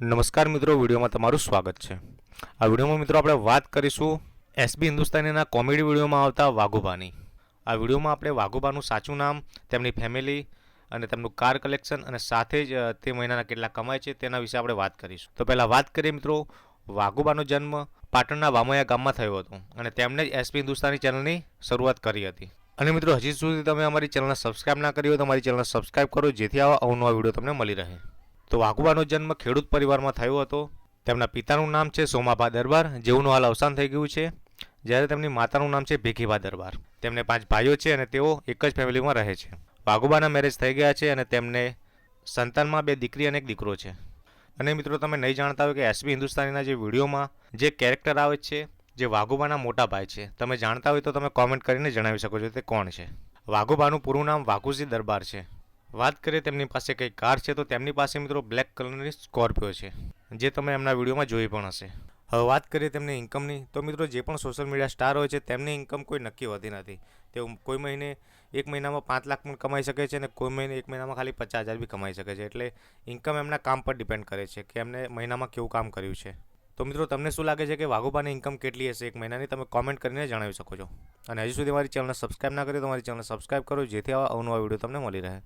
નમસ્કાર મિત્રો, વિડીયોમાં તમારું સ્વાગત છે. આ વિડીયોમાં મિત્રો આપણે વાત કરીશું એસબી હિન્દુસ્તાનીના કોમેડી વિડીયોમાં આવતા વાઘુબાની. આ વિડીયોમાં આપણે વાઘુબાનું સાચું નામ, તેમની ફેમિલી અને તેમનું કાર કલેક્શન અને સાથે જ તે મહિનાના કેટલા કમાય છે તેના વિશે આપણે વાત કરીશું. તો પહેલાં વાત કરીએ મિત્રો, વાઘુબાનો જન્મ પાટણના વામયા ગામમાં થયો હતો અને તેમણે જ એસબી હિન્દુસ્તાની ચેનલની શરૂઆત કરી હતી. અને મિત્રો, હજી સુધી તમે અમારી ચેનલને સબસ્ક્રાઇબ ના કરી હોય તો અમારી ચેનલને સબસ્ક્રાઇબ કરો, જેથી આવા અવનવા વીડિયો તમને મળી રહે. તો વાઘુબાનો જન્મ ખેડૂત પરિવારમાં થયો હતો. તેમના પિતાનું નામ છે સોમાભા દરબાર, જેઓનું હાલ અવસાન થઈ ગયું છે. જ્યારે તેમની માતાનું નામ છે ભીખીભા દરબાર. તેમને પાંચ ભાઈઓ છે અને તેઓ એક જ ફેમિલીમાં રહે છે. વાઘુબાના મેરેજ થઈ ગયા છે અને તેમને સંતાનમાં બે દીકરી અને એક દીકરો છે. અને મિત્રો, તમે નહીં જાણતા હોય કે એસબી હિન્દુસ્તાનીના જે વિડીયોમાં જે કેરેક્ટર આવે છે, જે વાઘુબાના મોટા ભાઈ છે, તમે જાણતા હોય તો તમે કોમેન્ટ કરીને જણાવી શકો છો તે કોણ છે. વાઘુબાનું પૂરું નામ વાઘુજી દરબાર છે. વાત કરીએ તેમની પાસે કઈ કાર છે, તો તેમની પાસે મિત્રો બ્લેક કલરની સ્કોર્પિયો છે, જે તમે એમના વિડીયોમાં જોઈ પણ હશે. હવે વાત કરીએ તેમની ઇન્કમની તો મિત્રો જે પણ સોશિયલ મીડિયા સ્ટાર હોય છે, તેમની ઇન્કમ કોઈ નક્કી હોતી નથી. તેઓ કોઈ મહિને, એક મહિનામાં પાંચ લાખ પણ કમાઈ શકે છે અને કોઈ મહિને, એક મહિનામાં ખાલી પચાસ હજાર બી કમાઈ શકે છે. એટલે ઇન્કમ એમના કામ પર ડિપેન્ડ કરે છે કે એમને મહિનામાં કેવું કામ કર્યું છે. તો મિત્રો તમને શું લાગે છે કે વાઘોબાની ઇન્કમ કેટલી હશે, એક મહિનાની તમે કોમેન્ટ કરીને જણાવી શકો છો. અને હજી સુધી મારી ચેનલને સબસ્ક્રાઇબ ના કરી તો મારી ચેનલને સબસ્ક્રાઇબ કરો, જેથી આવા અવનવા વીડિયો તમને મળી રહે.